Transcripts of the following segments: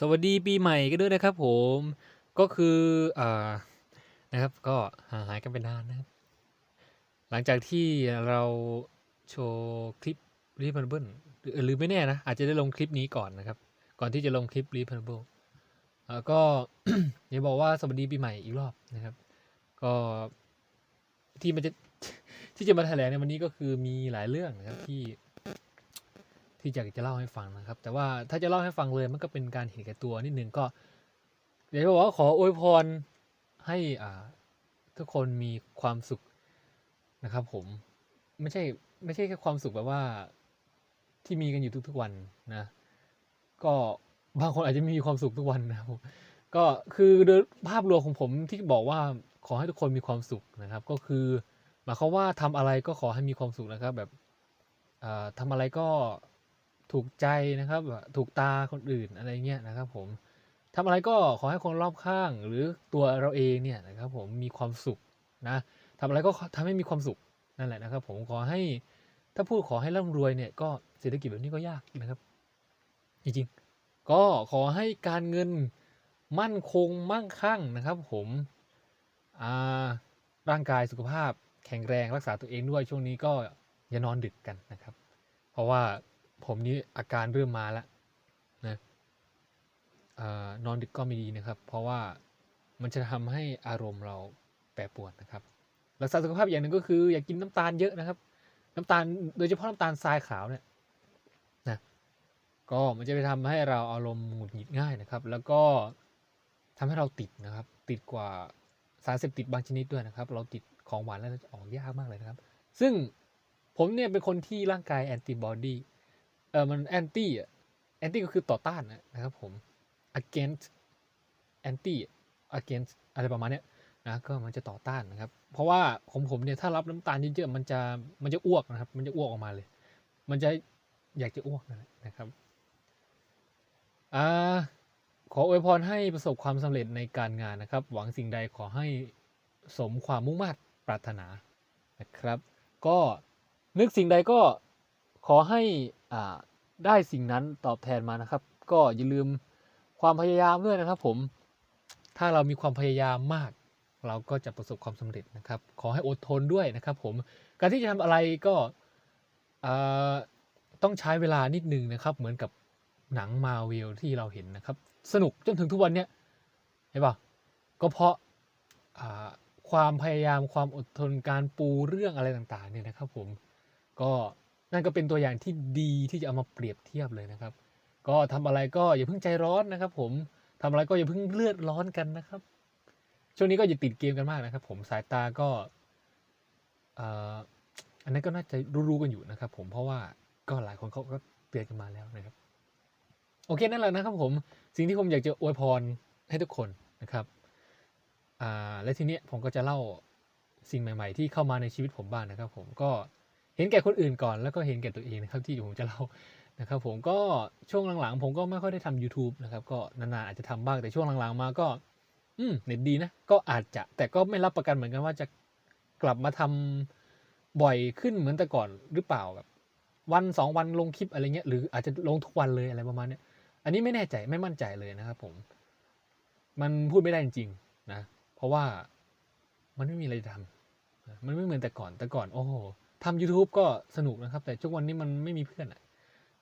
สวัสดีปีใหม่กันด้วยนะครับผมก็คืออ่านะครับก็ห่างหายกันไปนานนะครับ หลังจากที่เราโชว์คลิป r e p a r a b l e หรือหรือไม่แน่นะ อาจจะได้ลงคลิปนี้ก่อนนะครับ ก่อนที่จะลงคลิป r e p a r a b l e อ่าก็อย่าบอกว่าสวัสดีปีใหม่อีกรอบนะครับ ก็ที่มันจะที่จะมาแถลงในวันนี้ก็คือมีหลายเรื่องนะครับที่ ที่อยากจะเล่าให้ฟังนะครับ แต่ว่าถ้าจะเล่าให้ฟังเลยมันก็เป็นการเห็นแก่ตัวนิดนึงก็อยากจะบอกว่าขออวยพรให้อ่าทุกคนมีความสุขนะครับ ผมไม่ใช่ไม่ใช่แค่ความสุขแบบว่าที่มีกันอยู่ทุกๆวันนะ ก็บางคนอาจจะมีความสุขทุกวันนะครับผมก็คือโดยภาพรวมของผมที่บอกว่าขอให้ทุกคนมีความสุขนะครับ ก็คือหมายความว่าทำอะไรก็ขอให้มีความสุขนะครับ แบบอ่าทำอะไรก็ ถูกใจนะครับแบบถูกตาคนอื่นอะไรเงี้ยนะครับผมทำอะไรก็ขอให้คนรอบข้างหรือตัวเราเองเนี่ยนะครับผมมีความสุขนะทำอะไรก็ทำให้มีความสุขนั่นแหละนะครับ ผมขอให้ถ้าพูดขอให้ร่ำรวยเนี่ยก็เศรษฐกิจแบบนี้ก็ยากนะครับ จริงๆ ก็ขอให้การเงินมั่นคงมั่งคั่งนะครับ ผมอ่าร่างกายสุขภาพแข็งแรงรักษาตัวเองด้วยช่วงนี้ก็อย่านอนดึกกันนะครับ เพราะว่า ผมนี้อาการเริ่มมาแล้วนะอนอนดึกก็ไม่ดีนะครับ เพราะว่ามันจะทำให้อารมณ์เราแปรปรวนนะครับ รักษาสุขภาพอย่างหนึ่งก็คือ อย่ากกินน้ำตาลเยอะนะครับ น้ำตาลโดยเฉพาะน้ำตาลทรายขาวเนี่ยนะก็มันจะไปทำให้เราอารมณ์หงุดหงิดง่ายนะครับ แล้วก็ทำให้เราติดนะครับ ติดกว่าสารเสพติดบางชนิดด้วยนะครับ เราติดของหวานแล้วจะออกยากมากเลยนะครับ ซึ่งผมเนี่ยเป็นคนที่ร่างกายแอนติบอดี ออมันแอนตี้อะแอนตี้ก็คือต่อต้านนะครับผม against anti against อะไรประมาณเนี้ยนะก็มันจะต่อต้านนะครับ เพราะว่าของผมเนี่ยถ้ารับน้ำตาลเยอะๆมันจะมันจะอ้วกนะครับ มันจะอ้วกออกมาเลย มันจะอยากจะอ้วกนั่นแหละนะครับอ่าขออวยพรให้ประสบความสำเร็จในการงานนะครับ หวังสิ่งใดขอให้สมความมุ่งมั่นปรารถนานะครับ ก็นึกสิ่งใดก็ ขอให้อ่าได้สิ่งนั้นตอบแทนมานะครับ ก็อย่าลืมความพยายามด้วยนะครับ ผม ถ้าเรามีความพยายามมาก เราก็จะประสบความสำเร็จนะครับ ขอให้อดทนด้วยนะครับ ผม การที่จะทำอะไรก็ต้องใช้เวลานิดนึงนะครับ เหมือนกับหนังมาเวลที่เราเห็นนะครับ สนุกจนถึงทุกวันเนี้ยเห็นป่ะก็เพราะาความพยายามความอดทนการปูเรื่องอะไรต่างๆเนี่ยนะครับ ผมก็ นั่นก็เป็นตัวอย่างที่ดีที่จะเอามาเปรียบเทียบเลยนะครับ ก็ทำอะไรก็อย่าเพิ่งใจร้อนนะครับ ผมทำอะไรก็อย่าเพิ่งเลือดร้อนกันนะครับ ช่วงนี้ก็อย่าติดเกมกันมากนะครับ ผมสายตาก็อันนั้นก็น่าจะรู้ๆกันอยู่นะครับ ผมเพราะว่าก็หลายคนเขาก็เตือนกันมาแล้วนะครับ โอเคนั่นแหละนะครับ ผมสิ่งที่ผมอยากจะอวยพรให้ทุกคนนะครับและทีเนี้ยผมก็จะเล่าสิ่งใหม่ ๆ ที่เข้ามาในชีวิตผมบ้างนะครับ ผมก็ เห็นแก่คนอื่นก่อนแล้วก็เห็นแก่ตัวเองนะครับที่ผมจะเล่านะครับผมก็ช่วงหลังๆ ผมก็ไม่ค่อยได้ทำ YouTube นะครับก็นานๆอาจจะทำบ้างแต่ช่วงหลังๆมาก็อืมเน็ตดีนะก็อาจจะแต่ก็ไม่รับประกันเหมือนกันว่าจะกลับมาทำบ่อยขึ้นเหมือนแต่ก่อนหรือเปล่าแบบวันสองวันลงคลิปอะไรเงี้ยหรืออาจจะลงทุกวันเลยอะไรประมาณเนี้ยอันนี้ไม่แน่ใจไม่มั่นใจเลยนะครับผม มันพูดไม่ได้จริงๆนะ เพราะว่ามันไม่มีอะไรทำมันไม่เหมือนแต่ก่อนแต่ก่อน โอ้โห ทำ YouTube ก็สนุกนะครับ แต่ทุกวันนี้มันไม่มีเพื่อนะ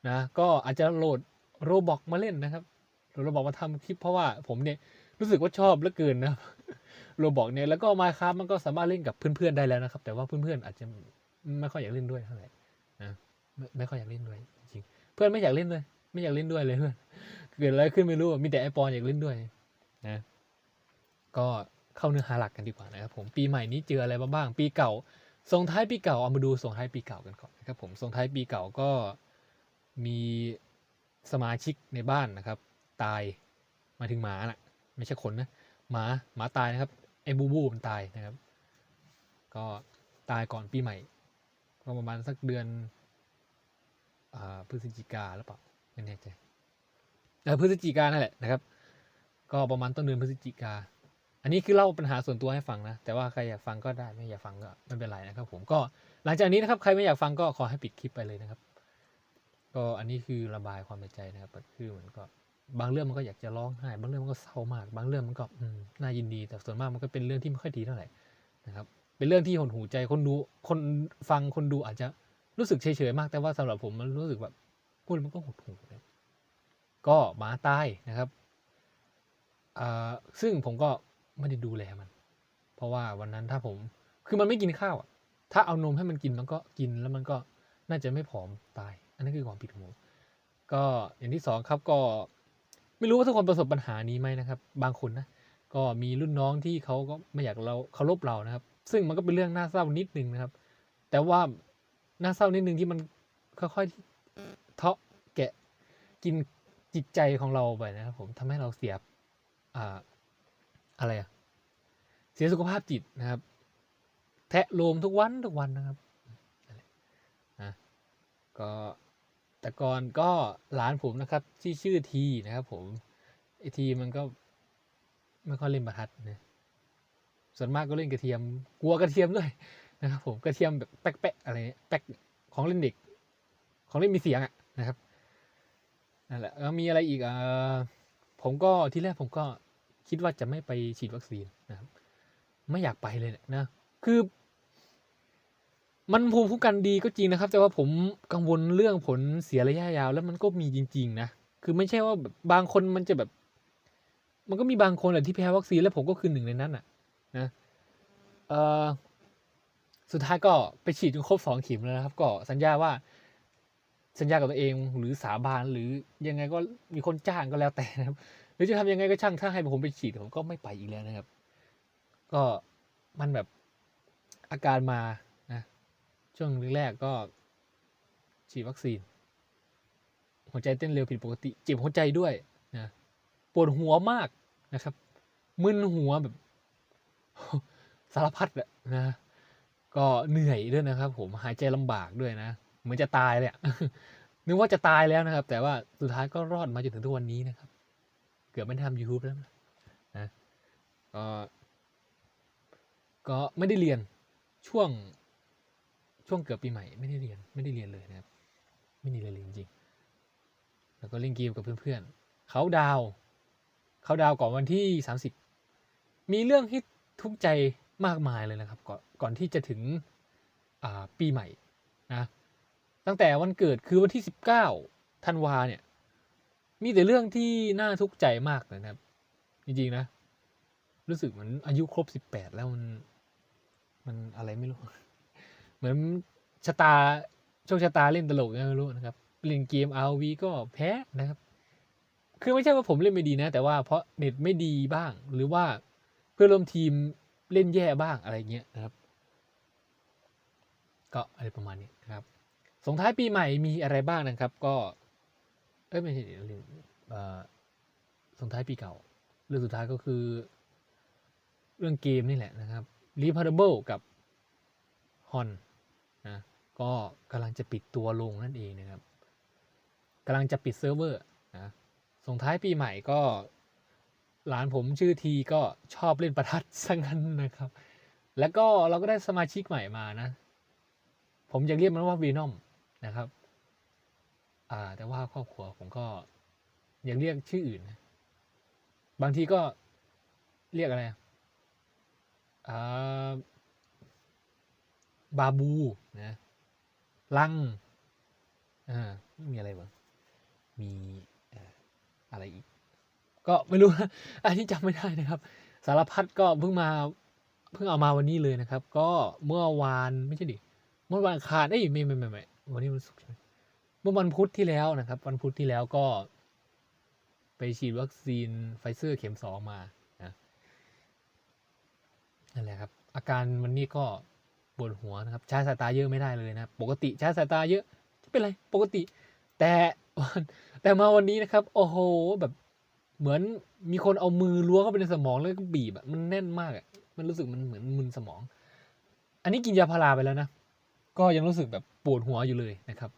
นะก็อาจจะโหลดโรบอกมาเล่นนะครับโหลดโรบอกมาทำคลิปเพราะว่าผมเนี่ยรู้สึกว่าชอบเหลือเกินนะครับโรบอกเนี่ยแล้วก็มาครับมันก็สามารถเล่นกับเพื่อนๆได้แล้วนะครับ แต่ว่าเพื่อนๆอาจจะไม่ค่อยอยากเล่นด้วยเท่าไหร่นะไม่ไม่ค่อยอยากเล่นด้วยจริงเพื่อนไม่อยากเล่นด้วยไม่อยากเล่นด้วยเลยเพื่อนเกิดอะไรขึ้นไม่รู้มีแต่ไอปอนอยากเล่นด้วยนะก็เข้าเนื้อหาหลักกันดีกว่านะครับผมปีใหม่นี้เจออะไรบ้าง ปีเก่า ส่งท้ายปีเก่าเอามาดูส่งท้ายปีเก่ากันก่อนนะครับผมส่งท้ายปีเก่าก็มีสมาชิกในบ้านนะครับ ตายมาถึงหมาน่ะ ไม่ใช่คนนะหมาหมาตายนะครับไอ้บูบูมันตายนะครับ ก็ตายก่อนปีใหม่ก็ประมาณสักเดือนอพฤศจิกาหรือเปล่าไม่แน่ใจเออพฤศจิกานั่นแหละนะครับ ก็ประมาณต้นเดือนพฤศจิกา อันนี้คือเล่าปัญหาส่วนตัวให้ฟังนะ แต่ว่าใครอยากฟังก็ได้ไม่อยากฟังก็ไม่เป็นไรนะครับ ผมก็หลังจากนี้นะครับใครไม่อยากฟังก็ขอให้ปิดคลิปไปเลยนะครับ ก็อันนี้คือระบายความในใจนะครับคือเหมือนก็บางเรื่องมันก็อยากจะร้องไห้ บางเรื่องมันก็เศร้ามาก บางเรื่องมันก็น่ายินดี แต่ส่วนมากมันก็เป็นเรื่องที่ไม่ค่อยดีเท่าไหร่นะครับ เป็นเรื่องที่หดหูใจคนดูคนฟังคนดูอาจจะรู้สึกเฉยๆมาก แต่ว่าสำหรับผมมันรู้สึกแบบพูดมันก็หดหูนะก็หมาตายนะครับอ่าซึ่งผมก็ ไม่ได้ดูแลมัน เพราะว่าวันนั้นถ้าผม คือมันไม่กินข้าวอะถ้าเอานมให้มันกินมันก็กินแล้วมันก็น่าจะไม่ผอมตาย อันนี้นคือความผิดของผมก็อย่างที่สองครับก็ไม่รู้ว่าทุกคนประสบปัญหานี้ไหมนะครับ บางคนนะก็มีรุ่นน้องที่เขาก็ไม่อยากเราเคารพเรานะครับ ซึ่งมันก็เป็นเรื่องน่าเศร้านิดนึงนะครับ แต่ว่าน่าเศร้านิดนึงที่มันค่อยๆเทาะแกะกินจิตใจของเราไปนะครับ ผมทำให้เราเสียอ่า อะไรอะเสียสุขภาพจิตนะครับ แทะโลมทุกวันทุกวันนะครับนะก็แต่ก่อนก็หลานผมนะครับ ที่ชื่อทีนะครับผมไอทีมันก็ไม่ค่อยเล่นประทัดนะส่วนมากก็เล่นกระเทียมกลัวกระเทียมด้วยนะครับ ผมกระเทียมแบบแป๊กๆอะไรเงี้ยแป๊กของเล่นเด็ก ของเล่นมีเสียงอะนะครับนั่นแหละแล้วมีอะไรอีกอ่าผมก็ที่แรกผมก็ คิดว่าจะไม่ไปฉีดวัคซีนนะครับ ไม่อยากไปเลยนะ คือ มันภูมิคุ้มกันดีก็จริงนะครับ แต่ว่าผมกังวลเรื่องผลเสียระยะยาว แล้วมันก็มีจริง ๆ นะ คือไม่ใช่ว่าแบบบางคนมันจะแบบ มันก็มีบางคนแหละที่แพ้วัคซีนแล้วผมก็คือหนึ่งในนั้นอะ นะเออสุดท้ายก็ไปฉีดจนครบสองเข็มแล้วนะครับ ก็สัญญาว่าสัญญากับตัวเองหรือสาบานหรือยังไงก็มีคนจ้างก็แล้วแต่นะครับ หรือจะทำยังไงก็ช่างถ้าให้ผมไปฉีดผมก็ไม่ไปอีกแล้วนะครับ ก็มันแบบอาการมานะช่วงแรกๆก็ฉีดวัคซีน หัวใจเต้นเร็วผิดปกติ เจ็บหัวใจด้วยนะปวดหัวมากนะครับ มึนหัวแบบสารพัดอะนะ ก็เหนื่อยด้วยนะครับ ผมหายใจลำบากด้วยนะเหมือนจะตายเลยนึกว่าจะตายแล้วนะครับ แต่ว่าสุดท้ายก็รอดมาจนถึงทุกวันนี้นะครับ เกือบไม่ทำ YouTube แล้วนะก็ก็ไม่ได้เรียนช่วงช่วงเกือบปีใหม่ไม่ได้เรียนไม่ได้เรียนเลยนะครับ ไม่ได้เรียนเลยจริงๆแล้วก็เล่นเกมกับเพื่อนๆเขาดาวเขาดาวก่อนวันที่สามสิบมีเรื่องที่ทุกข์ใจมากมายเลยนะครับ ก่อนก่อนที่จะถึงปีใหม่นะตั้งแต่วันเกิดคือวันที่สิบเก้าธันวาเนี่ย มีแต่เรื่องที่น่าทุกข์ใจมากเลยนะครับ จริงๆนะ รู้สึกเหมือนอายุครบสิบแปดแล้วมัน มันอะไรไม่รู้ เหมือนชะตาโชคชะตาเล่นตลกยังไงไม่รู้นะครับเล่นเกม RV ก็แพ้นะครับ คือไม่ใช่ว่าผมเล่นไม่ดีนะ แต่ว่าเพราะเน็ตไม่ดีบ้าง หรือว่าเพื่อนร่วมทีมเล่นแย่บ้างอะไรเงี้ยนะครับ ก็อะไรประมาณนี้นะครับส่งท้ายปีใหม่มีอะไรบ้างนะครับ ก็ อ้ยไม่ใช่เรื่องส่งท้ายปีเก่า เรื่องสุดท้ายก็คือ เรื่องเกมนี่แหละนะครับ r e p a r a b l e กับ Hon นะก็กำลังจะปิดตัวลงนั่นเองนะครับกำลังจะปิดเซิร์ฟเวอร์นะส่งท้ายปีใหม่ก็ หลานผมชื่อทีก็ชอบเล่นประทัดซะงั้นนะครับ แล้วก็เราก็ได้สมาชิกใหม่มานะ ผมจะเรียกมันว่าวีนอมนะครับ อ่า แต่ว่าครอบครัวผมก็ยังเรียกชื่ออื่น บางทีก็เรียกอะไรอ่าบาบูนะลังอ่าไม่มีอะไรบ้างมีอะไรอีก ก็ไม่รู้ อันนี้จำไม่ได้นะครับ สารพัดก็เพิ่งมาเพิ่งเอามาวันนี้เลยนะครับ ก็เมื่อวานไม่ใช่ดิ เมื่อวันคารเอ้ยไม่ไม่ไม่ไม่วันนี้วันศุกใช่ไหม เมื่อวันพุธที่แล้วนะครับ วันพุธที่แล้วก็ไปฉีดวัคซีนไฟเซอร์เข็มสองมานะนั่นแหละครับ อาการวันนี้ก็ปวดหัวนะครับใช้สายตาเยอะไม่ได้เลยนะปกติใช้สายตาเยอะไม่เป็นไรปกติ แต่แต่มาวันนี้นะครับ โอ้โหแบบเหมือนมีคนเอามือล้วงเข้าไปในสมองแล้วก็บีบอะมันแน่นมากอะมันรู้สึกมันเหมือนมึนสมอง อันนี้กินยาพาราไปแล้วนะก็ยังรู้สึกแบบปวดหัวอยู่เลยนะครับ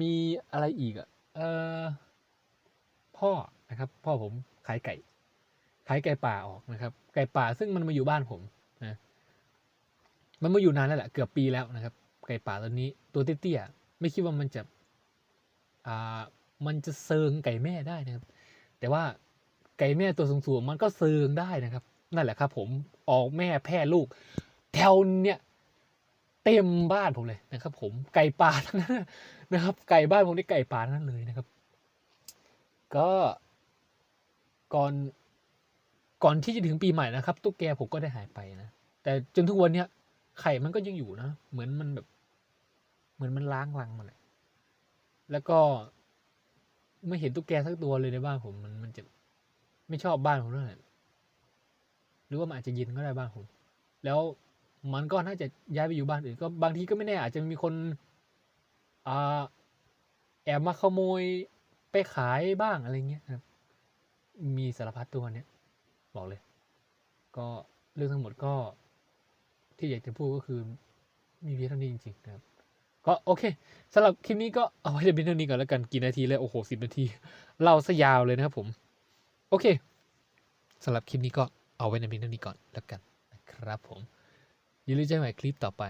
มีอะไรอีกอะเออพ่อนะครับ พ่อผมขายไก่ ขายไก่ป่าออกนะครับ ไก่ป่าซึ่งมันมาอยู่บ้านผมนะมันมาอยู่นานแล้วแหละเกือบปีแล้วนะครับ ไก่ป่าตัวนี้ ตัวเตี้ยๆไม่คิดว่ามันจะอ่ามันจะเซิงไก่แม่ได้นะครับ แต่ว่าไก่แม่ตัวสูงๆมันก็เซิงได้นะครับ นั่นแหละครับ ผมออกแม่แพร่ลูก แถวเนี่ย เต็มบ้านผมเลยนะครับ ผมไก่ป่าทั้งนั้นนะครับ ไก่บ้านผมนี่ไก่ป่าทั้งนั้นเลยนะครับ ก็ก่อนก่อนที่จะถึงปีใหม่นะครับ ตุ๊กแกผมก็ได้หายไปนะแต่จนทุกวันเนี้ยไข่มันก็ยังอยู่นะเหมือนมันแบบ เหมือนมันล้างรังมันอะแล้วก็ไม่เห็นตุ๊กแกสักตัวเลยในบ้านผมมันมันจะไม่ชอบบ้านผมเท่าไหร่หรือว่ามันอาจจะเย็นก็ได้บ้านผม แล้ว มันก็น่าจะย้ายไปอยู่บ้านอื่นก็บางทีก็ไม่แน่อาจจะมีคนอ่าแอบมาขโมยไปขายบ้างอะไรเงี้ยครับ มีสารพัดตัวเนี้ยบอกเลย ก็เรื่องทั้งหมดก็ที่อยากจะพูดก็คือมีเพียงเท่านี้จริงๆนะครับ ก็โอเคสำหรับคลิปนี้ก็เอาไว้จะเป็นเท่านี้ก่อนแล้วกันกี่นาทีเลยโอ้โหสิบนาทีเล่าซะยาวเลยนะครับผม โอเคสำหรับคลิปนี้ก็เอาไว้ในเพียงเท่านี้ก่อนแล้วกันนะครับผม อย่าลืมเจอกันใหม่คลิปต่อไป